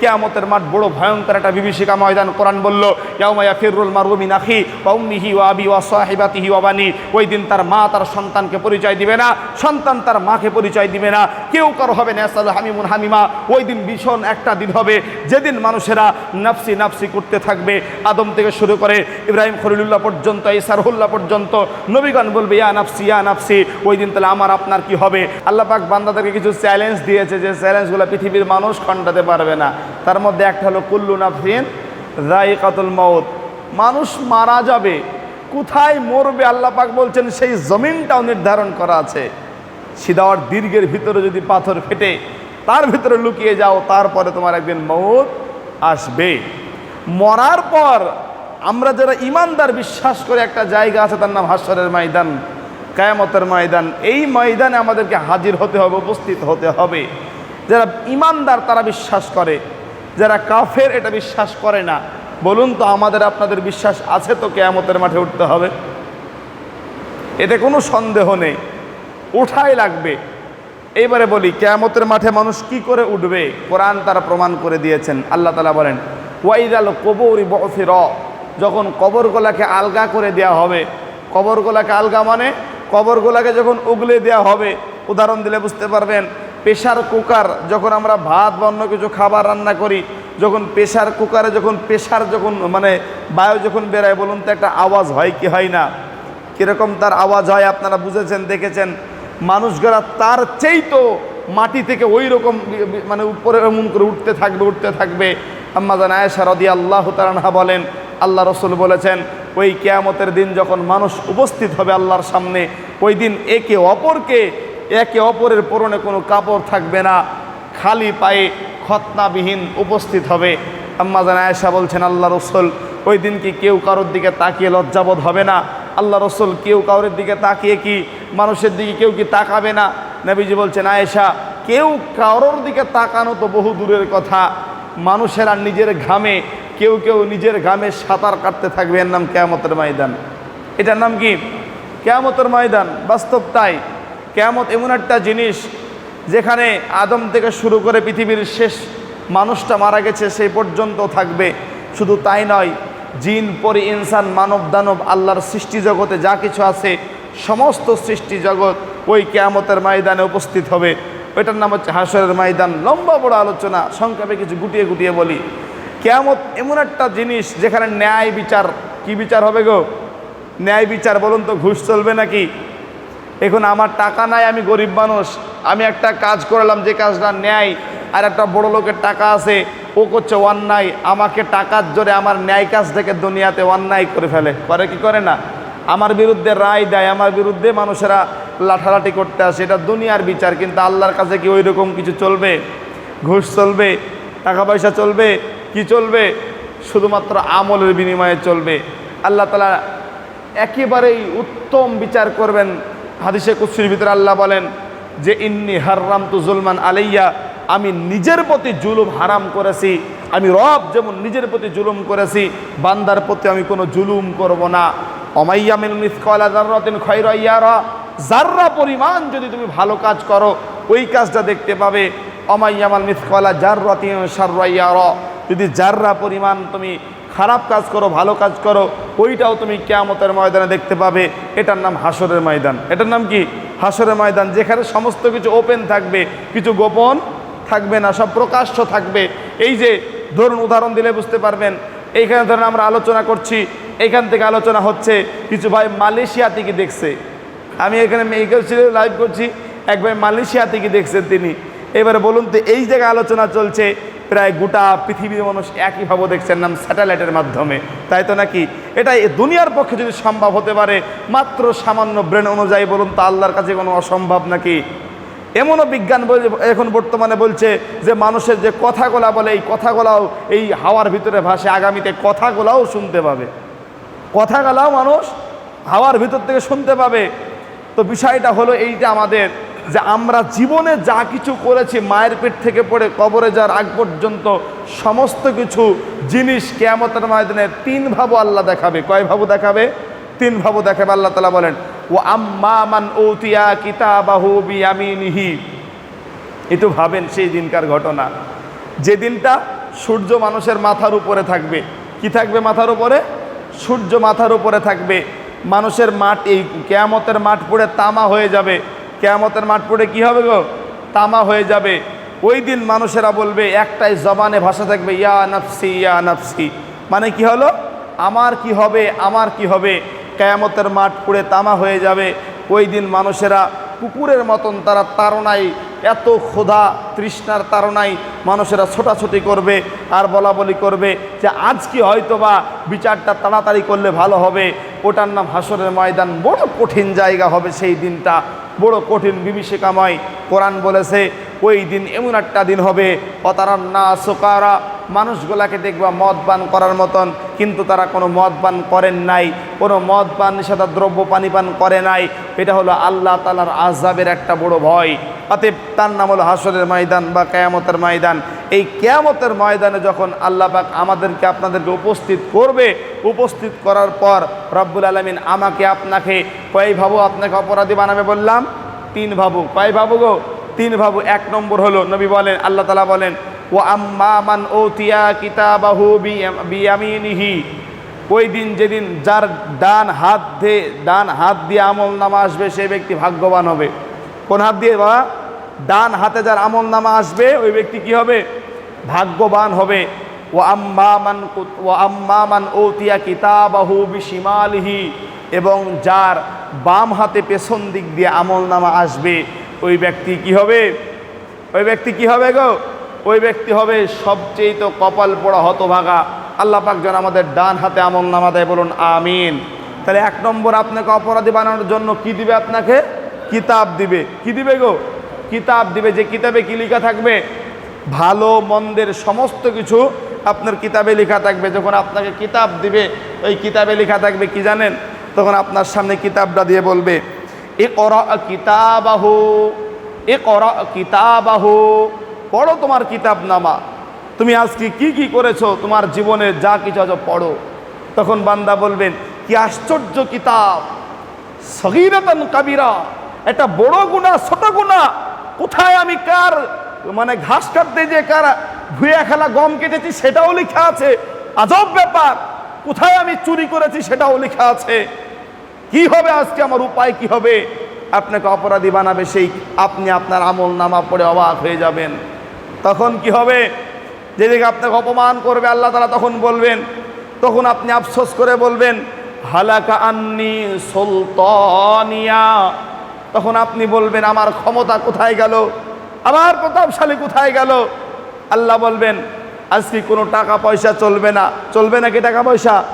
কেয়ামতের মাঠ বড় ভয়ঙ্কর একটা বিভীষিকা ময়দান। কোরআন বলল ইয়াউমায়া ফিরুল মারুমিন আখি ওয়া উম্মিহি ওয়া আবি ওয়া সাহিবাতিহি ওয়া বানি। ওই দিন তার মা তার সন্তানকে পরিচয় দিবে না, সন্তান তার মাকে পরিচয় দিবে না। কেউ কারও হবে না আসাদ হামিমুন হামিমা। ওই দিন ভীষণ একটা দিন হবে, যেদিন মানুষেরা নাফসি নাফসি করতে থাকবে। আদম থেকে শুরু করে ইব্রাহিম খলিলুল্লাহ পর্যন্ত ইসারহুল্লাহ পর্যন্ত নবীগণ বলবে, ইয়া নাফসি ইয়া নাফসি। ওই দিন তাহলে আমার, আপনার কি হবে? আল্লাহ পাক বান্দাদেরকে কিছু চ্যালেঞ্জ দিয়েছে যে চ্যালেঞ্জগুলো পৃথিবীর মানুষ খণ্ডাতে পারবে না। তার মধ্যে একটা হলো কুল্লু নাফসিন রাইকাতুল মউত। মানুষ মারা যাবে, কোথায় মরবে আল্লাহ পাক বলছেন সেই জমিনটাও নির্ধারণ করা আছে। সিদাওয়ার দীর্ঘের ভিতরে যদি পাথর ফেটে, তার ভিতরে লুকিয়ে যাও, তারপরে তোমার একদিন মৌত আসবে। মরার পর আমরা যারা ইমানদার বিশ্বাস করে একটা জায়গা আছে, তার নাম হাস্যরের ময়দান, কায়ামতের ময়দান, এই ময়দানে আমাদেরকে হাজির হতে হবে, উপস্থিত হতে হবে। যারা ইমানদার, তারা বিশ্বাস করে। যারা কাফের এটা বিশ্বাস করে না, বলুন তো আমাদের আপনাদের বিশ্বাস আছে তো কেয়ামতের মাঠে উঠতে হবে। এতে কোনো সন্দেহ নেই, উঠাই লাগবে। এইবারে বলি, কেয়ামতের মাঠে মানুষ কি করে উঠবে? কোরআন তারা প্রমাণ করে দিয়েছেন। আল্লাহ তালা বলেন, ওয়াইদাল কবর বফির যখন কবরগুলাকে আলগা করে দেওয়া হবে, কবরগুলাকে আলগা মানে কবরগুলাকে যখন উগলে দেওয়া হবে, উদাহরণ দিলে বুঝতে পারবেন প্রেশার কুকার যখন আমরা ভাত বা অন্য কিছু খাবার রান্না করি, যখন প্রেশার কুকারে যখন প্রেশার যখন মানে বায়ু যখন বেরোয়, বলুন তো একটা আওয়াজ হয় কি হয় না? কীরকম তার আওয়াজ হয় আপনারা বুঝেছেন, দেখেছেন? মানুষগুলা তার চেয়েই তো মাটি থেকে ওই রকম মানে উপরে এমন করে উঠতে থাকবে উঠতে থাকবে। আম্মাজান আয়েশা রদি আল্লাহ তালানহা বলেন, আল্লাহ রসুল বলেছেন, ওই কেয়ামতের দিন যখন মানুষ উপস্থিত হবে আল্লাহর সামনে, ওই দিন একে অপরকে একে অপরের পরনে কোনো কাপড় থাকবে না। খালি পায়ে খতনাবিহীন উপস্থিত হবে। আম্মাজান আয়েশা বলছেন, আল্লাহ রসুল, ওই দিন কি কেউ কারোর দিকে তাকিয়ে লজ্জাবোধ হবে না? আল্লাহ রসুল, কেউ কারোর দিকে তাকিয়ে কি মানুষের দিকে কেউ কি তাকাবে না? নবীজি বলছেন, আয়েশা, কেউ কারোর দিকে তাকানো তো বহু দূরের কথা। মানুষেরা নিজের ঘামে, কেউ কেউ নিজের ঘামে সাঁতার কাটতে থাকবে। এর নাম কেয়ামতের ময়দান। এটার নাম কি? কেয়ামতের ময়দান। বাস্তব তাই। কেয়ামত এমন একটা জিনিস যেখানে আদম থেকে শুরু করে পৃথিবীর শেষ মানুষটা মারা গেছে, সেই পর্যন্ত থাকবে। শুধু তাই নয়, জিন, পরি, ইনসান, মানব, দানব, আল্লাহর সৃষ্টি জগতে যা কিছু আছে, সমস্ত সৃষ্টি জগৎ ওই কেয়ামতের ময়দানে উপস্থিত হবে। ওইটার নাম হচ্ছে হাসরের ময়দান। লম্বা বড় আলোচনা, সংক্ষেপে কিছু গুটিয়ে গুটিয়ে বলি। কেয়ামত এমন একটা জিনিস যেখানে ন্যায় বিচার, কি বিচার হবে গো? ন্যায় বিচার বলুন তো, ঘুষ চলবে নাকি? এখন আমার টাকা নাই, আমি গরিব মানুষ। আমি একটা কাজ করলাম, যে কাজটা ন্যায় আর একটা বড় লোকের টাকা আছে, ও করছে অন্যায়, আমাকে টাকার জোরে আমার ন্যায় কাজ থেকে দুনিয়াতে অন্যায় করে ফেলে। করে কি করে না? আমার বিরুদ্ধে রায় দেয়, আমার বিরুদ্ধে মানুষেরা লাঠালাঠি করতে আসে, এটা দুনিয়ার বিচার, কিন্তু আল্লাহর কাছে কি ওই রকম কিছু চলবে? ঘুষ চলবে? টাকা পয়সা চলবে? কি চলবে? শুধুমাত্র আমলের বিনিময়ে চলবে। আল্লাহ তালা একেবারেই উত্তম বিচার করবেন। হাদিসে কুৎসির ভিতরে আল্লাহ বলেন যে, ইন্নি হাররাম তু জুলমান আলাইয়া, আমি নিজের প্রতি জুলুম হারাম করেছি। আমি রব যেমন নিজের প্রতি জুলুম করেছি, বান্দার প্রতি আমি কোনো জুলুম করব না। অমাইয়া মিল মিসকলা জার্রাতিন খয়রাইয়ারা জাররা পরিমাণ যদি তুমি ভালো কাজ করো, ওই কাজটা দেখতে পাবে। অমাইয়ামাল মিসকলা জার্রাতিন সার্রাইয়ারা যদি জাররা পরিমাণ তুমি খারাপ কাজ করো, ভালো কাজ করো, ওইটাও তুমি কেয়ামতের ময়দানে দেখতে পাবে। এটার নাম হাসরের ময়দান। এটার নাম কি? হাসরের ময়দান, যেখানে সমস্ত কিছু ওপেন থাকবে, কিছু গোপন থাকবে না, সব প্রকাশ্য থাকবে। এই যে, ধরুন উদাহরণ দিলে বুঝতে পারবেন। এইখানে ধরুন আমরা আলোচনা করছি, এইখান থেকে আলোচনা হচ্ছে, কিছু ভাই মালয়েশিয়া থেকে দেখছে। আমি এখানে লাইভ করছি, এক ভাই মালয়েশিয়া থেকে দেখছেন তিনি। এবারে বলুন তো, এই জায়গায় আলোচনা চলছে প্রায় গোটা পৃথিবীর মানুষ একইভাবে দেখছেন নাম স্যাটেলাইটের মাধ্যমে। তাই তো নাকি? এটা দুনিয়ার পক্ষে যদি সম্ভব হতে পারে, মাত্র সামান্য ব্রেন অনুযায়ী বলুন তো আল্লাহর কাছে কোনো অসম্ভব নাকি? এমনও বিজ্ঞান এখন বর্তমানে বলছে যে মানুষের যে কথাগুলা বলে, এই কথাগুলাও এই হাওয়ার ভিতরে ভাসে, আগামীতে কথাগুলাও শুনতে পাবে। কথাগুলাও মানুষ হাওয়ার ভিতর থেকে শুনতে পাবে। তো বিষয়টা হলো এইটা আমাদের যে আমরা জীবনে যা কিছু করেছি, মায়ের পেট থেকে পড়ে কবরে যাওয়ার আগ পর্যন্ত সমস্ত কিছু জিনিস কেয়ামতের ময়দানে তিন ভাবু আল্লাহ দেখাবে। কয় ভাবু দেখাবে? তিন ভাবু দেখাবে। আল্লাহ তালা বলেন ও আম্মা মান ওতিয়া কিতাবাহু বিয়ামিনিহি। একটু ভাবেন সেই দিনকার ঘটনা। যে দিনটা সূর্য মানুষের মাথার উপরে থাকবে। কি থাকবে মাথার উপরে? সূর্য মাথার উপরে থাকবে। মানুষের মাঠ এই কেয়ামতের মাঠ পড়ে তামা হয়ে যাবে। কেয়ামতের মাঠ পড়ে কী হবে গো? তামা হয়ে যাবে। ওই দিন মানুষেরা বলবে, একটাই জবানে ভাষা থাকবে, ইয়া নাফসি ইয়া নাফসি। মানে কি হলো? আমার কি হবে, আমার কি হবে? কেয়ামতের মাঠ পুড়ে তামা হয়ে যাবে। ওই দিন মানুষেরা কুকুরের মতন তারা তাড়নায় এত ক্ষুধা তৃষ্ণার তারণায় মানুষেরা ছোটাছুটি করবে, আর বলা বলি করবে যে আজকে হয়তো বা বিচারটা তাড়াতাড়ি করলে ভালো হবে। ওটার নাম হাসরের ময়দান। বড় কঠিন জায়গা হবে সেই দিনটা। বড় কঠিন বিভীষিকাময়। কোরআন বলেছে, ওই দিন এমন একটা দিন হবে, অতারান্না সোকারা মানুষগুলাকে দেখবা মদ পান করার মতন, কিন্তু তারা কোনো মদ পান করেন নাই, কোনো মদ পান নিষেধা দ্রব্য পানি পান করে নাই। এটা হলো আল্লাহ তালার আজাবের একটা বড় ভয়। অতএব তার নাম হলো হাসরের ময়দান বা কেয়ামতের ময়দান। এই কেয়ামতের ময়দানে যখন আল্লাহ পাক আমাদেরকে আপনাদেরকে উপস্থিত করবে, উপস্থিত করার পর রব্বুল আলমিন আমাকে আপনাকে কয় ভাবু আপনাকে অপরাধী বানাবে বললাম? তিন ভাবু। কয় ভাবু গো? তিন ভাবু। এক নম্বর হলো নবী বলেন, আল্লাহ তালা বলেন ও আম্মা মান ও তিয়া কিতাবাহু বিয়ামিনিহি। ওই দিন যেদিন যার ডান হাত দিয়ে ডান হাত দিয়ে আমল নামা আসবে সেই ব্যক্তি ভাগ্যবান হবে। কোন হাত দিয়ে বাবা? ডান হাতে যার আমল নামা আসবে, ওই ব্যক্তি কি হবে? ভাগ্যবান হবে। ও আম্মামান ও আম্মামান ও তিয়া কিতাবাহু বিশিমালিহি। এবং যার বাম হাতে পেছন দিক দিয়ে আমল নামা আসবে, ওই ব্যক্তি কি হবে? ওই ব্যক্তি কি হবে গো? ওই ব্যক্তি হবে সবচেয়ে তো কপাল পোড়া হতভাগা। আল্লাহ পাক যেন আমাদের ডান হাতে আমল নামা দেয় বলুন, আমিন। তাহলে এক নম্বর আপনাকে অপরাধী বানানোর জন্য কি দিবে আপনাকে? কিতাব দিবে। কি দিবে গো? কিতাব দিবে। যে কিতাবে কি লেখা থাকবে? ভালো, মন্দের সমস্ত কিছু আপনার কিতাবে লেখা থাকবে। যখন আপনাকে কিতাব দিবে, ওই কিতাবে লেখা থাকবে কি জানেন? তখন আপনার সামনে কিতাবটা দিয়ে বলবে এ করা কিতাবাহু এ করা কিতাবাহু। পড়ো তোমার কিতাব নামা তুমি আজকে কি কি করেছ? তোমার জীবনে যা কিছু আছে পড়ো। তখন বান্দা বলবেন, কি আশ্চর্য কিতাব। সগিরতন কাবিরা। একটা বড় গুণা, ছোট গুণা। কোথায় আমি কার মানে ঘাস কাটতে যে কার ভুয়া খেলা গম কেটেছি সেটাও লেখা আছে। আজব ব্যাপার। কোথায় আমি চুরি করেছি সেটাও লেখা আছে। কি হবে আজকে আমার উপায় কি হবে? আপনাকে অপরাধী বানাবে সেই, আপনি আপনার আমল নামা পড়ে অবাক হয়ে যাবেন। তখন কি হবে? যেদিকে আপনাকে অপমান করবে, আল্লাহ তালা তখন বলবেন, তখন আপনি আফসোস করে বলবেন, হালাকা আন্নি সুলতানিয়া। তখন আপনি বলবেন, আমার ক্ষমতা কোথায় গেল? আমার প্রতাপশালী কোথায় গেল? আল্লাহ বলবেন, আজকে কোনো টাকা পয়সা চলবে না। চলবে নাকি টাকা পয়সা?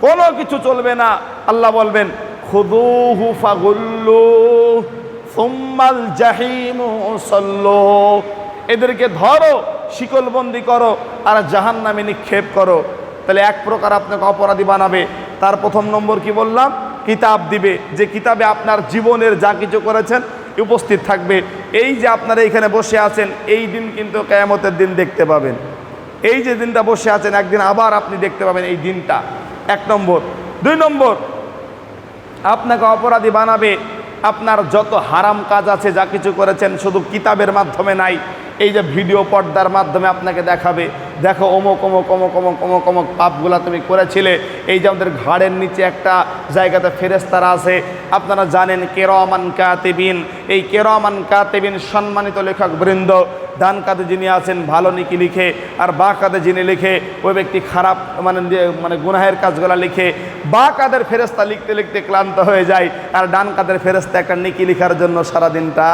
কোনো কিছু চলবে না। আল্লাহ বলবেন, খুদুহু ফাগুল্লু, সুম্মাল জাহিমু সল্লো। এদেরকে ধরো, শিকলবন্দি করো, আর জাহান নামে নিক্ষেপ করো। তাহলে এক প্রকার আপনাকে অপরাধী বানাবে। তার প্রথম নম্বর কি বললাম? কিতাব দিবে। যে কিতাবে আপনার জীবনের যা কিছু করেছেন উপস্থিত থাকবে। এই যে আপনারা এখানে বসে আছেন, এই দিন কিন্তু কেয়ামতের দিন দেখতে পাবেন। এই যে দিনটা বসে আছেন, একদিন আবার আপনি দেখতে পাবেন এই দিনটা। এক নম্বর। দুই নম্বর। আপনাকে অপরাধী বানাবে। আপনার যত হারাম কাজ আছে, যা কিছু করেছেন, শুধু কিতাবের মাধ্যমে নাই এই যে ভিডিও পর্দার মাধ্যমে আপনাকে দেখাবে। দেখো অমুক অমুক অমুক অমুক অমুক অমুক পাপগুলা তুমি করেছিলে। এই যে আমাদের ঘাড়ের নিচে একটা জায়গাতে ফেরেস্তারা আছে। আপনারা জানেন কেরমান কাতেবিন। এই কেরমান কাতেবিন সম্মানিত লেখক বৃন্দ ডান কাঁধে যিনি আছেন, ভালো নিকি লিখে, আর বা কাঁধে যিনি লিখে, ওই ব্যক্তি খারাপ মানে মানে গুনাহের কাজগুলা লিখে বা কাদের ফেরেস্তা লিখতে লিখতে ক্লান্ত হয়ে যায়। আর ডান কাদের ফেরেস্তা একটা নিকি লিখার জন্য সারাদিনটা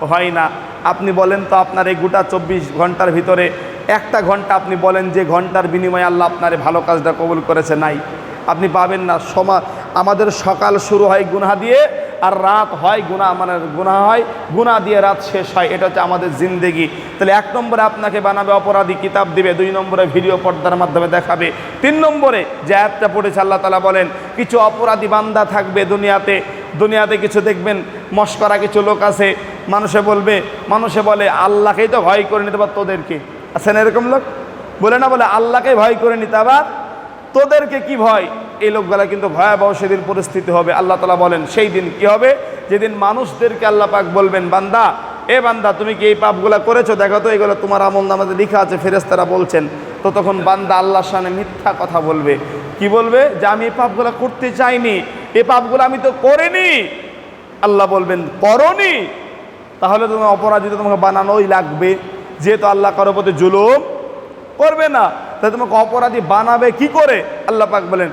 হয় না। আপনি বলেন তো আপনার এই গোটা চব্বিশ ঘণ্টার ভিতরে একটা ঘণ্টা আপনি বলেন যে ঘণ্টার বিনিময়ে আল্লাহ আপনার ভালো কাজটা কবুল করেছে? নাই। আপনি পাবেন না। সমা আমাদের সকাল শুরু হয় গুনা দিয়ে আর রাত হয় গুণা মানে গুণা হয় গুণা দিয়ে রাত শেষ হয়। এটা হচ্ছে আমাদের জিন্দেগি। তাহলে এক নম্বরে আপনাকে বানাবে অপরাধী, কিতাব দিবে। দুই নম্বরে ভিডিও পর্দার মাধ্যমে দেখাবে। তিন নম্বরে যে অ্যাপটা পড়েছে, আল্লাহ তালা বলেন, কিছু অপরাধী বান্দা থাকবে দুনিয়াতে। দুনিয়াতে কিছু দেখবেন, মস্করা কিছু লোক আছে মানুষে বলবে, মানুষে বলে, আল্লাহকেই তো ভয় করে নিতে পার তোদেরকে। আছেন এরকম লোক? বলে না, বলে আল্লাহকে ভয় করে নিতে আবার তোদেরকে কি ভয়? এই লোকগুলা কিন্তু ভয়াবহ সেদিন পরিস্থিতি হবে। আল্লাহ তালা বলেন, সেই দিন কি হবে? যেদিন মানুষদেরকে আল্লাহ পাক বলবেন, বান্দা, এ বান্দা, তুমি কি এই পাপগুলা করেছ? দেখো তো, এগুলো তোমার আমল নামাজে লেখা আছে ফেরেস্তারা বলছেন। তো তখন বান্দা আল্লাহর সামনে মিথ্যা কথা বলবে। কি বলবে? যে, আমি এই পাপগুলা করতে চাইনি। এই পাপগুলো আমি তো করিনি। আল্লাহ বলবেন, করনি। তাহলে তোমার অপরাধী তোমাকে বানানোই লাগবে। যেহেতু আল্লাহ কারও প্রতি জুলুম করবে না, তাই তোমাকে অপরাধী বানাবে কি করে? আল্লাহ পাক বলেন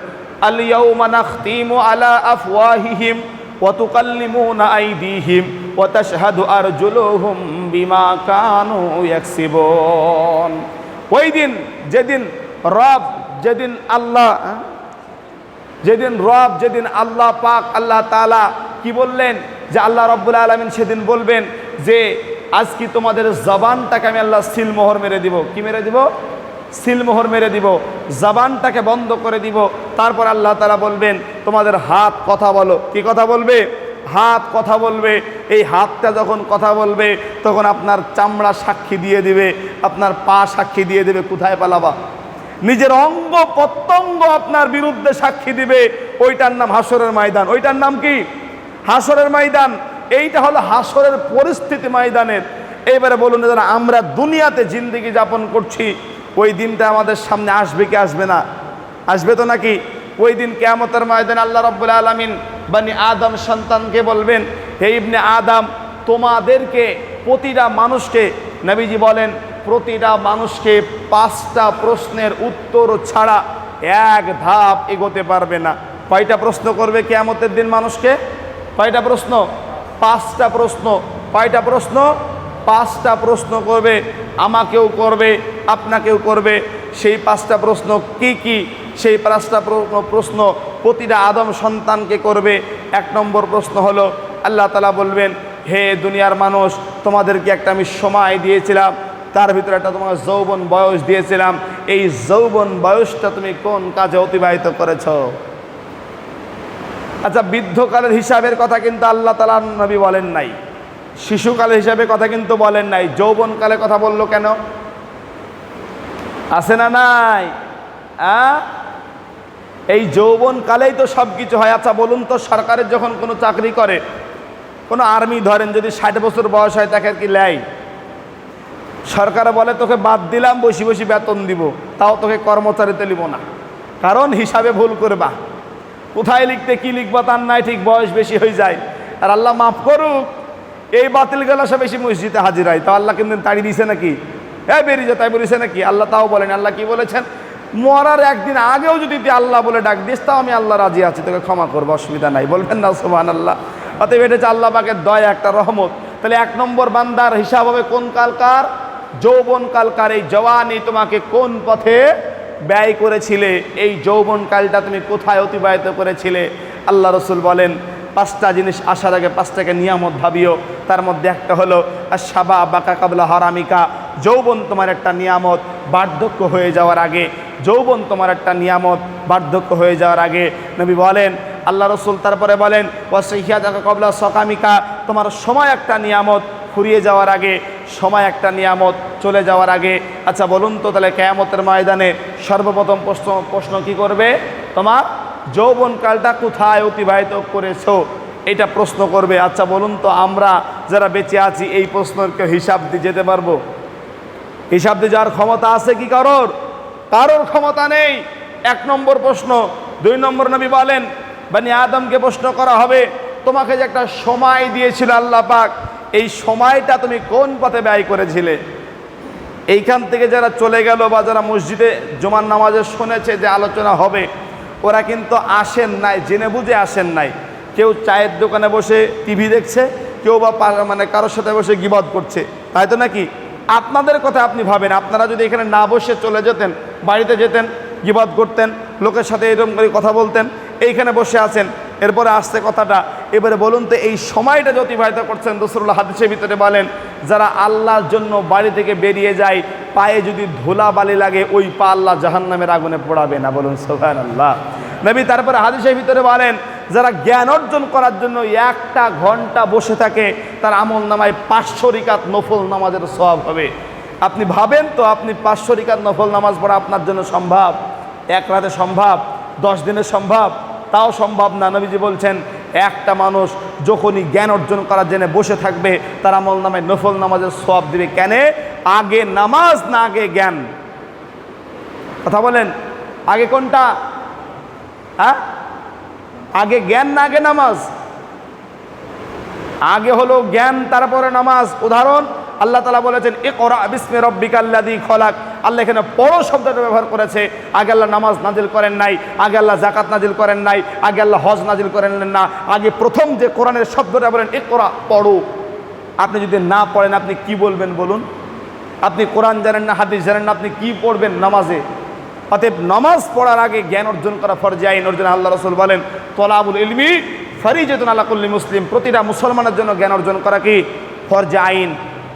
বিমা কানু ওই দিন, যেদিন রব, যেদিন আল্লাহ হ্যাঁ? যেদিন রব, যেদিন আল্লাহ পাক, আল্লাহ তালা কি বললেন? যে আল্লাহ রব্বুল আলমিন সেদিন বলবেন যে আজ কি তোমাদের জবানটাকে আমি আল্লাহ সিলমোহর মেরে দিব। কি মেরে দিব? সিলমোহর মেরে দিব। জবানটাকে বন্ধ করে দিব। তারপর আল্লাহ তালা বলবেন, তোমাদের হাত কথা বলো। কি কথা বলবে? হাত কথা বলবে। এই হাতটা যখন কথা বলবে, তখন আপনার চামড়া সাক্ষী দিয়ে দিবে, আপনার পা সাক্ষী দিয়ে দেবে। কোথায় পালাবা? নিজের অঙ্গ প্রত্যঙ্গ আপনার বিরুদ্ধে সাক্ষী দিবে। ওইটার নাম হাসরের ময়দান। ওইটার নাম কি? হাসরের ময়দান। এইটা হলো হাসরের পরিস্থিতি ময়দানের। এইবারে বলুন যারা আমরা দুনিয়াতে জিন্দিগি যাপন করছি, ওই দিনটা আমাদের সামনে আসবে কি আসবে না? আসবে তো নাকি? ওই দিন কেয়ামতের ময়দানে আল্লাহ রব্বুল আলমিন বানি আদম সন্তানকে বলবেন, হে ইবনে আদম, তোমাদেরকে, প্রতিটা মানুষকে নবীজি বলেন প্রতিটা মানুষকে পাঁচটা প্রশ্নের উত্তর ছাড়া এক ধাপ এগোতে পারবে না। কয়টা প্রশ্ন করবে কেয়ামতের দিন মানুষকে? কয়টা প্রশ্ন? পাঁচটা প্রশ্ন। কয়টা প্রশ্ন? পাঁচটা প্রশ্ন করবে, আমাকেও করবে, আপনাকেও করবে। সেই পাঁচটা প্রশ্ন কি কি? সেই পাঁচটা প্র- প্রশ্ন প্রতিটা আদম সন্তানকে করবে। এক নম্বর প্রশ্ন হলো, আল্লাহ তালা বলবেন, হে দুনিয়ার মানুষ, তোমাদেরকে একটা আমি সময় দিয়েছিলাম। তার ভিতরে একটা তোমার যৌবন বয়স দিয়েছিলাম। এই যৌবন বয়সটা তুমি কোন কাজে অতিবাহিত করেছ? আচ্ছা বৃদ্ধকালের হিসাবের কথা কিন্তু আল্লাহ তালা নবী বলেন নাই। শিশুকালের হিসাবে কথা কিন্তু বলেন নাই। যৌবনকালে কথা বলল কেন? আছে না নাই? এই যৌবনকালেই তো সব কিছু হয়। আচ্ছা বলুন তো, সরকারের যখন কোনো চাকরি করে, কোনো আর্মি ধরেন যদি ষাট বছর বয়স হয়, তাকে কি লেয়? সরকার বলে, তোকে বাদ দিলাম, বসি বসি বেতন দিব। তাও তোকে কর্মচারীতে নিব না। কারণ হিসাবে ভুল করবা। কোথায় লিখতে কি লিখবা তার নাই, ঠিক বয়স বেশি হয়ে যায়। আর আল্লাহ মাফ করুক, এই বাতিল গেলা সে বেশি মসজিদে হাজির হয়। তা আল্লাহ কিন্তু তাড়ি দিছে নাকি? হ্যাঁ বেরিয়ে তাই বলেছে নাকি? আল্লাহ তাও বলেন, আল্লাহ কি বলেছেন? মরার একদিন আগেও যদি তুই আল্লাহ বলে ডাক দিস, তাও আমি আল্লাহ রাজি আছি, তোকে ক্ষমা করব, অসুবিধা নাই। বলবেন না সোমান আল্লাহ অতএব এটা হচ্ছে আল্লাহ পাকের দয়া, একটা রহমত। তাহলে এক নম্বর বান্দার হিসাব হবে কোন কালকার? যৌবন কালকার এই জওয়ানি তোমাকে কোন পথে ব্যয় করেছিলে? এই যৌবনকালটা তুমি কোথায় অতিবাহিত করেছিলে? আল্লাহ রসুল বলেন, পাঁচটা জিনিস আসার আগে পাঁচটাকে নিয়ামত ভাবিও। তার মধ্যে একটা হলো সাবা বাঁকা কাবলা হারামিকা। যৌবন তোমার একটা নিয়ামত, বার্ধক্য হয়ে যাওয়ার আগে। যৌবন তোমার একটা নিয়ামত, বার্ধক্য হয়ে যাওয়ার আগে। নবী বলেন, আল্লাহ রসুল তারপরে বলেন ও সহিয়া দেখা কবলা সকামিকা। তোমার সময় একটা নিয়ামত ফুরিয়ে যাওয়ার আগে। সময় একটা নিয়ামত চলে যাওয়ার আগে আচ্ছা বলুন তো তাহলে কেয়ামতের ময়দানে সর্বপ্রথম প্রশ্ন প্রশ্ন কী করবে? তোমার যৌবনকালটা কোথায় অতিবাহিত করেছ? এটা প্রশ্ন করবে। আচ্ছা বলুন তো আমরা যারা বেঁচে আছি, এই প্রশ্নের কেউ হিসাব দিয়ে যেতে পারব? হিসাব দিয়ে যাওয়ার ক্ষমতা আছে কি কারোর? কারোর ক্ষমতা নেই। এক নম্বর প্রশ্ন, দুই নম্বর নবী বলেন, বানি আদমকে প্রশ্ন করা হবে, তোমাকে যে একটা সময় দিয়েছিল আল্লাহ পাক এই সময়টা তুমি কোন পথে ব্যয় করেছিলে? এইখান থেকে যারা চলে গেল বা যারা মসজিদে জমান নামাজে শুনেছে যে আলোচনা হবে, ওরা কিন্তু আসেন নাই, জেনে বুঝে আসেন নাই। কেউ চায়ের দোকানে বসে টিভি দেখছে, কেউ বা মানে কারোর সাথে বসে গিবদ করছে। তাই তো নাকি? আপনাদের কথা আপনি ভাবেন, আপনারা যদি এখানে না বসে চলে যেতেন, বাড়িতে যেতেন গিবদ করতেন, লোকের সাথে এরকম করে কথা বলতেন, এইখানে বসে আছেন এরপরে আসছে কথাটা। এবারে বলুন তো, এই সময়টা যে অতিবাহিত করছেন রসুল্লাহ হাদিসের ভিতরে বলেন, যারা আল্লাহর জন্য বাড়ি থেকে বেরিয়ে যায়, পায়ে যদি ধুলা বালি লাগে, ওই পা আল্লাহ জাহান্নামের আগুনে পোড়াবে না। বলুন সোহান আল্লাহ নবী তারপরে হাদিসের ভিতরে বলেন, যারা জ্ঞান অর্জন করার জন্য একটা ঘণ্টা বসে থাকে, তার আমল নামায় পাঁচশো রিকাত নফল নামাজের সব হবে। আপনি ভাবেন তো, আপনি পাঁচশো রিকাত নফল নামাজ পড়া আপনার জন্য সম্ভব? এক রাতে সম্ভব? দশ দিনে সম্ভব? তাও সম্ভব না। নবীজি বলছেন, একটা মানুষ যখনই জ্ঞান অর্জন করার জন্য বসে থাকবে, তার আমল নামে নফল নামাজের সব দিবে কেন? আগে নামাজ না আগে জ্ঞান। কথা বলেন, আগে কোনটা? হ্যাঁ? আগে জ্ঞান না আগে নামাজ? আগে হলো জ্ঞান, তারপরে নামাজ। উদাহরণ আল্লাহ তালা বলেছেন এ করা বিস্মে রব্বিক আল্লাদি খলাক। আল্লাহ এখানে বড় শব্দটা ব্যবহার করেছে। আগে আল্লাহ নামাজ নাজিল করেন নাই, আগে আল্লাহ জাকাত নাজিল করেন নাই, আগে আল্লাহ হজ নাজিল করেন না। আগে প্রথম যে কোরআনের শব্দটা বলেন এ করা পড়ো। আপনি যদি না পড়েন, আপনি কি বলবেন বলুন? আপনি কোরআন জানেন না, হাদিস জানেন না, আপনি কি পড়বেন নামাজে? অতএব নামাজ পড়ার আগে জ্ঞান অর্জন করা ফরজে, আইন অর্জন আল্লাহ রসুল বলেন, তলাবুল ইলমি ফরিজেতুন আলাকুল্লি মুসলিম। প্রতিটা মুসলমানের জন্য জ্ঞান অর্জন করা কি? ফরজে আইন।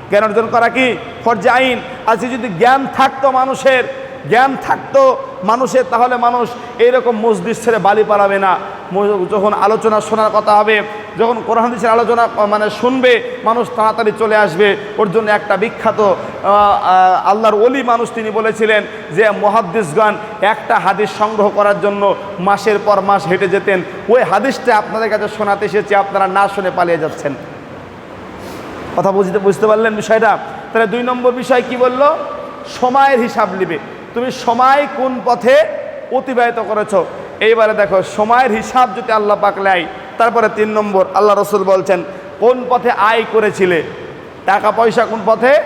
জ্ঞান অর্জন করা কি? ফরজে আইন। আজকে যদি জ্ঞান থাকতো মানুষের, জ্ঞান থাকতো মানুষের, তাহলে মানুষ এইরকম মসজিদ ছেড়ে বালি পালাবে না। যখন আলোচনা শোনার কথা হবে, যখন কোরআন হাদিসের আলোচনা মানে শুনবে, মানুষ তাড়াতাড়ি চলে আসবে। ওর জন্য একটা বিখ্যাত আল্লাহর অলি মানুষ তিনি বলেছিলেন যে, মহাদ্দিসগণ, একটা হাদিস সংগ্রহ করার জন্য মাসের পর মাস হেঁটে যেতেন। ওই হাদিসটা আপনাদের কাছে শোনাতে এসেছে, আপনারা না শুনে পালিয়ে যাচ্ছেন। কথা বুঝতে বুঝতে পারলেন বিষয়টা? তাহলে দুই নম্বর বিষয় কি বলল? সময়ের হিসাব নিবে। তুমি সময় কোন পথে অতিবাহিত করেছ? এইবারে দেখো, সময়ের হিসাব যদি আল্লাহ পাক নেয়, তারপরে তিন নম্বর, আল্লাহ রসুল বলছেন, কোন পথে আয় করেছিলে? টাকা পয়সা কোন পথে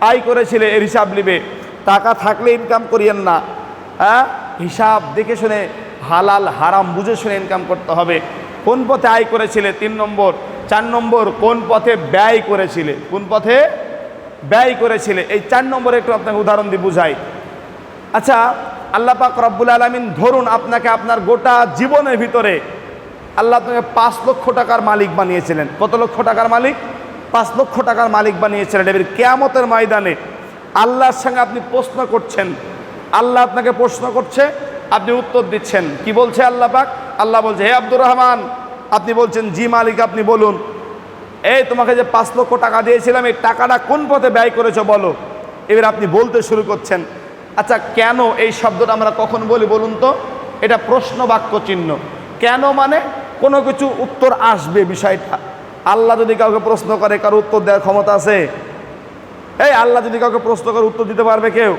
আয় করেছিলে? এর হিসাব নিবে। টাকা থাকলে ইনকাম করিয়েন না। হ্যাঁ? হিসাব দেখে শুনে, হালাল, হারাম বুঝে শুনে ইনকাম করতে হবে। কোন পথে আয় করেছিলে? তিন নম্বর চার নম্বর কোন পথে ব্যয় করেছিলে? কোন পথে ব্যয় করেছিলে? এই চার নম্বরে একটু আপনাকে উদাহরণ দিয়ে বুঝাই। আচ্ছা আল্লাহ পাক রব্বুল আলমিন ধরুন আপনাকে আপনার গোটা জীবনের ভিতরে আল্লাহ আপনাকে পাঁচ লক্ষ টাকার মালিক বানিয়েছিলেন। কত লক্ষ টাকার মালিক? পাঁচ লক্ষ টাকার মালিক বানিয়েছিলেন। এবার কেয়ামতের ময়দানে আল্লাহর সঙ্গে আপনি প্রশ্ন করছেন। আল্লাহ আপনাকে প্রশ্ন করছে, আপনি উত্তর দিচ্ছেন। কি বলছে আল্লাহ পাক? আল্লাহ বলছে, হে আব্দুর রহমান আপনি বলছেন, জি মালিক, আপনি বলুন। এই, তোমাকে যে পাঁচ লক্ষ টাকা দিয়েছিলাম, এই টাকাটা কোন পথে ব্যয় করেছ বলো? এবার আপনি বলতে শুরু করছেন। আচ্ছা কেন এই শব্দটা আমরা কখন বলি বলুন তো? এটা প্রশ্ন বাক্য চিহ্ন। কেন মানে? কোনো কিছু উত্তর আসবে বিষয়টা। আল্লাহ যদি কাউকে প্রশ্ন করে, কারও উত্তর দেওয়ার ক্ষমতা আছে? এই, আল্লাহ যদি কাউকে প্রশ্ন করে, উত্তর দিতে পারবে কেউ?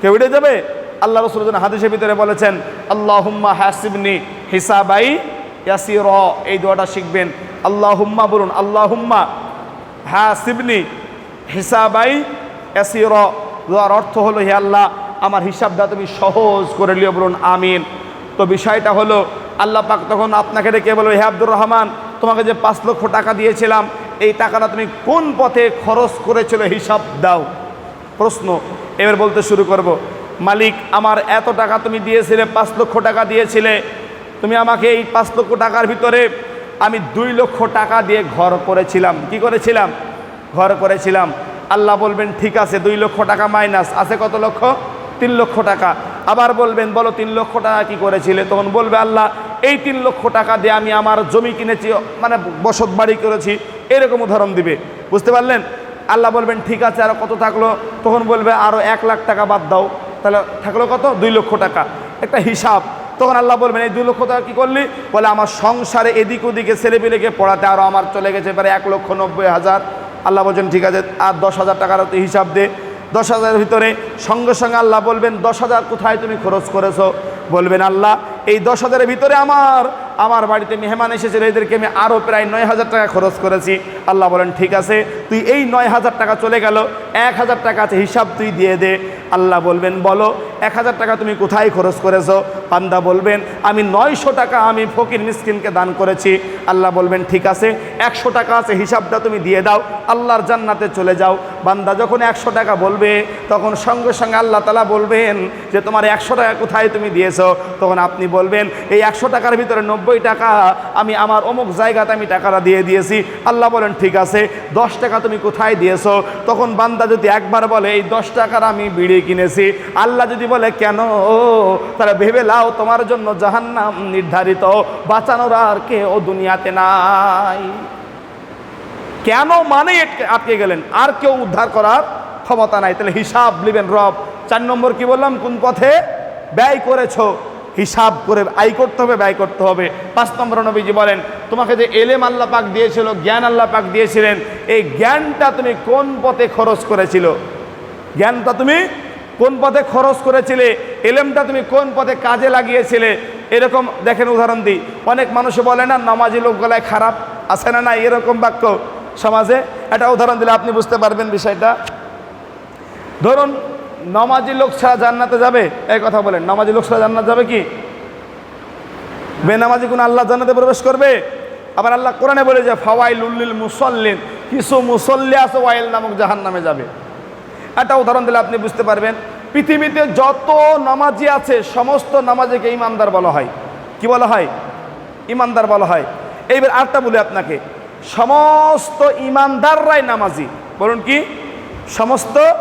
কেউ উঠে যাবে? আল্লাহ রসুল হাদিসের ভিতরে বলেছেন আল্লাহ হাসিবনি হিসাবাই ইয়াসি র এই দোয়াটা শিখবেন। আল্লাহ হুম্মা বলুন আল্লাহ হুম্মা হাসিবনি হিসাবাই ইয়াসি র দোয়ার অর্থ হলো, হে আল্লাহ, আমার হিসাবটা তুমি সহজ করে লিও বলুন, আমিন। তো বিষয়টা হলো, আল্লাহ পাক তখন আপনাকে ডেকে বলবে হে আব্দুর রহমান, তোমাকে যে পাঁচ লক্ষ টাকা দিয়েছিলাম, এই টাকাটা তুমি কোন পথে খরচ করেছিল হিসাব দাও? প্রশ্ন। এবার বলতে শুরু করব। মালিক, আমার এত টাকা তুমি দিয়েছিলে, পাঁচ লক্ষ টাকা দিয়েছিলে তুমি আমাকে এই পাঁচ লক্ষ টাকার ভিতরে আমি দুই লক্ষ টাকা দিয়ে ঘর করেছিলাম। কি করেছিলাম? ঘর করেছিলাম। আল্লাহ বলবেন, ঠিক আছে, দুই লক্ষ টাকা মাইনাস আছে কত লক্ষ? তিন লক্ষ টাকা। আবার বলবেন, বলো, তিন লক্ষ টাকা কি করেছিলে? তখন বলবে, আল্লাহ, এই তিন লক্ষ টাকা দিয়ে আমি আমার জমি কিনেছি মানে বসত বাড়ি করেছি। এরকম উদাহরণ দিবে। বুঝতে পারলেন? আল্লাহ বলবেন, ঠিক আছে আরও কত থাকল? তখন বলবে আরও এক লাখ টাকা বাদ দাও। তাহলে থাকল কত? দুই লক্ষ টাকা। একটা হিসাব। তখন আল্লাহ বলবেন, এই দুই লক্ষ টাকা কী করলি? বলে, আমার সংসারে এদিক ওদিকে ছেলেপিলেকে পড়াতে আরও আমার চলে গেছে এবারে এক লক্ষ নব্বই হাজার। আল্লাহ বলছেন, ঠিক আছে, আর দশ হাজার টাকার তো হিসাব দে। দশ হাজারের ভিতরে সঙ্গে সঙ্গে আল্লাহ বলবেন, দশ হাজার কোথায় তুমি খরচ করেছ? বলবেন, আল্লাহ, এই দশ হাজারের ভিতরে আমার আমার বাড়িতে মেহমান এসেছিল এদেরকে আমি আরও প্রায় নয় হাজার টাকা খরচ করেছি। আল্লাহ বলেন, ঠিক আছে, তুই এই নয় হাজার টাকা চলে গেল, এক হাজার টাকা আছে, হিসাব তুই দিয়ে দে। আল্লাহ বলবেন, বলো, এক হাজার টাকা তুমি কোথায় খরচ করেছ? পান্দা বলবেন, আমি নয়শো টাকা আমি ফকির মিসকিনকে দান করেছি। আল্লাহ বলবেন, ঠিক আছে, একশো টাকা আছে, হিসাবটা তুমি দিয়ে দাও, আল্লাহর জান্নাতে চলে যাও। বান্দা যখন একশো টাকা বলবে, তখন সঙ্গে সঙ্গে আল্লাহ তালা বলবেন যে, তোমার একশো টাকা কোথায় তুমি দিয়েছ? তখন আপনি বলবেন, এই একশো টাকার ভিতরে নব্বই টাকা আমি আমার অমুক জায়গাতে আমি টাকাটা দিয়ে দিয়েছি। আল্লাহ বলেন, ঠিক আছে, দশ টাকা তুমি কোথায় দিয়েছ? তখন বান্দা যদি একবার বলে, এই দশ টাকার আমি বিড়ি কিনেছি। আল্লাহ যদি বলে, কেন? তারা ভেবে লাও, তোমার জন্য জাহান্নাম নির্ধারিত। বাঁচানোর আর কেউ দুনিয়াতে নাই। কেন মানে আটকে গেলেন? আর কেউ উদ্ধার করার ক্ষমতা নাই। তাহলে হিসাব নেবেন রব। চার নম্বর কি বললাম? কোন পথে? ব্যয় করেছ। হিসাব করে আয় করতে হবে, ব্যয় করতে হবে। পাঁচ নম্বর নবীজি বলেন, তোমাকে যে এলেম আল্লাহ পাক দিয়েছিল, জ্ঞান আল্লাহ পাক দিয়েছিলেন, এই জ্ঞানটা তুমি কোন পথে খরচ করেছিল? জ্ঞানটা তুমি কোন পথে খরচ করেছিলে? এলেমটা তুমি কোন পথে কাজে লাগিয়েছিলে? এরকম দেখেন উদাহরণ দিই। অনেক মানুষে বলে না, নামাজি লোক গলায় খারাপ, আছে না না এরকম বাক্য সমাজে। একটা উদাহরণ দিলে আপনি বুঝতে পারবেন বিষয়টা। ধরুন, নমাজি লোক ছাড়া জান্নাতে যাবে? এই কথা বলেন, নমাজি লোক ছাড়া জান্নাত যাবে কি? বেনামাজি কোন আল্লাহ জান্নাতে প্রবেশ করবে? আবার আল্লাহ কোরআনে বলে যে ফাওয়াইল উল্লিল মুসল্লিন, কিছু মুসল্লি আছে ওয়াইল নামক জাহান নামে যাবে। একটা উদাহরণ দিলে আপনি বুঝতে পারবেন। পৃথিবীতে যত নামাজি আছে, সমস্ত নামাজিকে ইমানদার বলা হয়। কি বলা হয়? ইমানদার বলা হয়। এইবার আরেকটা বলি আপনাকে। সমস্ত ইমানদাররাই নামাজি। বলুন কি? সমস্ত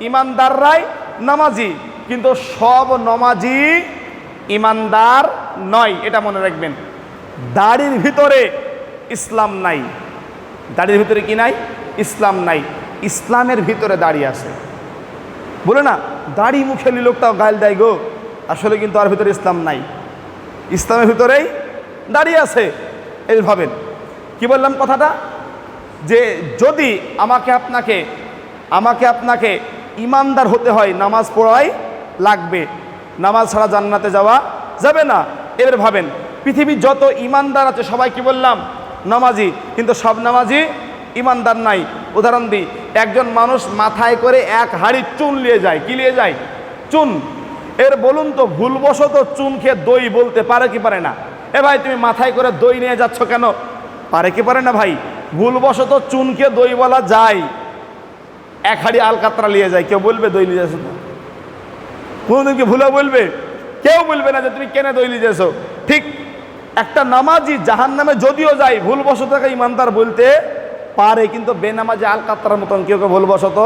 ইমানদাররাই নামাজি। কিন্তু সব নমাজি ইমানদার নয়, এটা মনে রাখবেন। দাড়ির ভিতরে ইসলাম নাই। দাড়ির ভিতরে কি নাই? ইসলাম নাই। ইসলামের ভিতরে দাড়ি আছে। বলে না, দাড়ি মুখে লোকটাও গাইল দেয় গো। আসলে কিন্তু আর ভিতরে ইসলাম নাই। ইসলামের ভিতরেই দাঁড়িয়ে আছে। এই ভাবেন, কি বললাম কথাটা? যে যদি আমাকে আপনাকে আমাকে আপনাকে ইমানদার হতে হয়, নামাজ পড়াই লাগবে। নামাজ ছাড়া জান্নাতে যাওয়া যাবে না। এবার ভাবেন, পৃথিবীর যত ইমানদার আছে, সবাই কি বললাম? নামাজি। কিন্তু সব নামাজি ইমানদার নাই। উদাহরণ দিই, একজন মানুষ মাথায় করে এক হাড়ি চুন নিয়ে যায়, কি নিয়ে যায়? চুন। এর বলুন তো, ভুলবশত চুন খেয়ে দই বলতে পারে কি পারে না? এ ভাই, তুমি মাথায় করে দই নিয়ে যাচ্ছ কেন? পারে কি পারে না ভাই? ভুলবশত চুনকে দই বলা যায়। এক হাড়ি আলকাতরা নিয়ে যায়, কেউ বলবে দই নিয়ে যাচ্ছ কোনোদিন কি ভুলে বলবে? কেউ বলবে না যে তুমি কেনে দই নিয়ে যাচ্ছ? ঠিক একটা নামাজি জাহান নামে যদিও যায়, ভুলবশত ইমানদার বলতে পারে কিন্তু বেনামাজি আলকাতরার মতন কেউ কেউ ভুলবশত,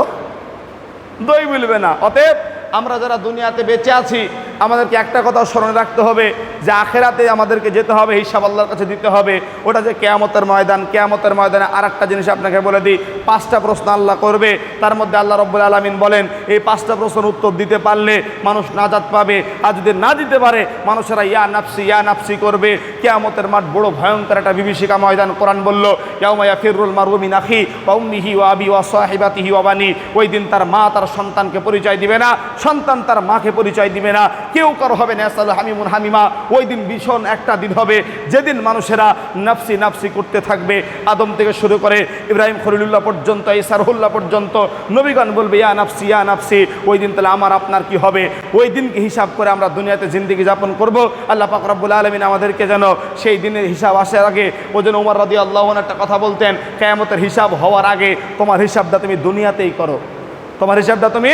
দই বলবে না। অতএব আমরা যারা দুনিয়াতে বেঁচে আছি আমাদেরকে একটা কথা স্মরণে রাখতে হবে যে আখেরাতে আমাদেরকে যেতে হবে, হিসাব আল্লাহর কাছে দিতে হবে। ওটা যে কেয়ামতের ময়দান, কেয়ামতের ময়দানে আর একটা জিনিস আপনাকে বলে দিই, পাঁচটা প্রশ্ন আল্লাহ করবে, তার মধ্যে আল্লাহ রব্বুল আলমিন বলেন, এই পাঁচটা প্রশ্নের উত্তর দিতে পারলে মানুষ নাজাত পাবে, আর যদি না দিতে পারে, মানুষেরা ইয়া নাফসি ইয়া নাফসি করবে। কেয়ামতের মাঠ বড় ভয়ঙ্কর একটা বিভীষিকা ময়দান, কোরআন বলল ইয়াউমায়া ফিরুল মারুমিন আখি ওয়া উম্মিহি ওয়া আবি ওয়া সাহিবাতিহি ওয়া বানি। ওই দিন তার মা তার সন্তানকে পরিচয় দিবে না, সন্তান তার মাকে পরিচয় দিবে না। কেউ কারও হবে না আসাল হামিমুন হামিমা। ওই দিন ভীষণ একটা দিন হবে, যেদিন মানুষেরা নাফসি নাফসি করতে থাকবে। আদম থেকে শুরু করে ইব্রাহিম খলিলুল্লাহ পর্যন্ত, ইসারহুল্লাহ পর্যন্ত নবীগণ বলবে, ইয়া নাফসি ইয়া নাফসি, ওই দিন তাহলে আমার আপনার কি হবে? ওই দিনকে হিসাব করে আমরা দুনিয়াতে জিন্দিগি যাপন করব। আল্লাহ পাক রব্বুল আলমিন আমাদেরকে যেন সেই দিনের হিসাব আসার আগে ওই জন্য উমর রাদি আল্লাহ একটা কথা বলতেন, কেয়ামতের হিসাব হওয়ার আগে তোমার হিসাবটা তুমি দুনিয়াতেই করো। তোমার হিসাবটা তুমি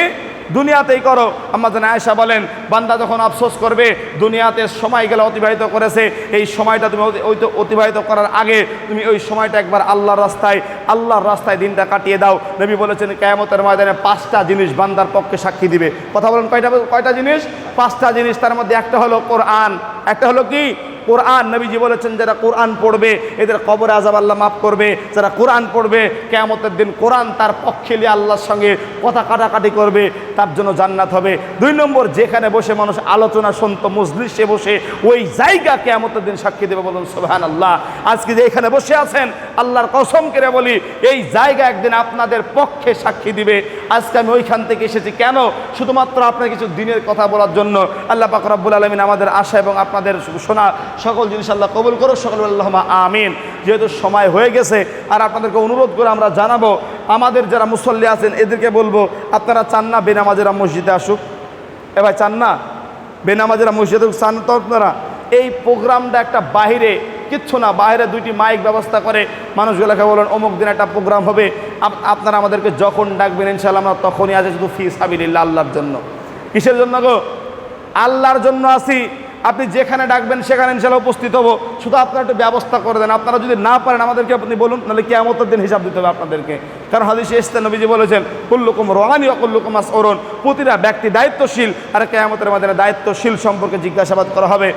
দুনিয়াতেই করো। আমাদের আয়েশা বলেন, বান্দা যখন আফসোস করবে, দুনিয়াতে সময় গেলে অতিবাহিত করেছে, এই সময়টা তুমি ওই তো অতিবাহিত করার আগে তুমি ওই সময়টা একবার আল্লাহর রাস্তায় আল্লাহর রাস্তায় দিনটা কাটিয়ে দাও। নবী বলেছেন, কেয়ামতের ময়দানে পাঁচটা জিনিস বান্দার পক্ষে সাক্ষী দিবে। কথা বলেন কয়টা কয়টা জিনিস? পাঁচটা জিনিস, তার মধ্যে একটা হলো কোরআন। একটা হলো কি? কোরআন নবীজি বলেছেন, যারা কোরআন পড়বে, এদের কবর আজাব আল্লাহ মাফ করবে। যারা কোরআন পড়বে, কেয়ামতের দিন কোরআন তার পক্ষে নিয়ে আল্লাহর সঙ্গে কথা কাটাকাটি করবে, তার জন্য জান্নাত হবে। দুই নম্বর, যেখানে বসে মানুষ আলোচনা শুনত, মজলিসে বসে, ওই জায়গা কেয়ামতের দিন সাক্ষী দেবে বলুন সোহান আল্লাহ আজকে যে এখানে বসে আছেন, আল্লাহর কসম করে বলি, এই জায়গা একদিন আপনাদের পক্ষে সাক্ষী দিবে। আজকে আমি ওইখান থেকে এসেছি কেন? শুধুমাত্র আপনার কিছু দিনের কথা বলার জন্য। আল্লাহ পাক রব্বুল আলমিন আমাদের আশা এবং আপনাদের শোনা সকল জিনিস আল্লাহ কবুল করো সকল আল্লাহ আমিন। যেহেতু সময় হয়ে গেছে, আর আপনাদেরকে অনুরোধ করে আমরা জানাব, আমাদের যারা মুসল্লি আছেন, এদেরকে বলব, আপনারা চান না বেনামাজেরা মসজিদে আসুক। এ ভাই, চান না? বেনামাজেরা মসজিদে চান তো আপনারা। এই প্রোগ্রামটা একটা বাহিরে, কিচ্ছু না বাইরে দুইটি মাইক ব্যবস্থা করে মানুষগুলোকে বলেন, অমুক দিন একটা প্রোগ্রাম হবে। আপনারা আমাদেরকে যখন ডাকবেন ইনশাল্লাহ আমরা তখনই আছে শুধু ফি সাবিল্লাহ আল্লাহর জন্য। কিসের জন্য গো? আল্লাহর জন্য আসি। আপনি যেখানে ডাকবেন, সেখানে ইনশাল্লাহ উপস্থিত হব। শুধু আপনারা একটু ব্যবস্থা করে দেন। আপনারা যদি না পারেন, আমাদেরকে আপনি বলুন তাহলে কেমতের দিন হিসাব দিতে হবে আপনাদেরকে। কারণ হাদিসে ইস্তান নবীজি বলেছেন, কুল্লুকুম রোহানি অকুল্লুকুম আস প্রতিটা ব্যক্তি দায়িত্বশীল। আর কেয়ামতের মাধ্যমে দায়িত্বশীল সম্পর্কে জিজ্ঞাসাবাদ করা হবে।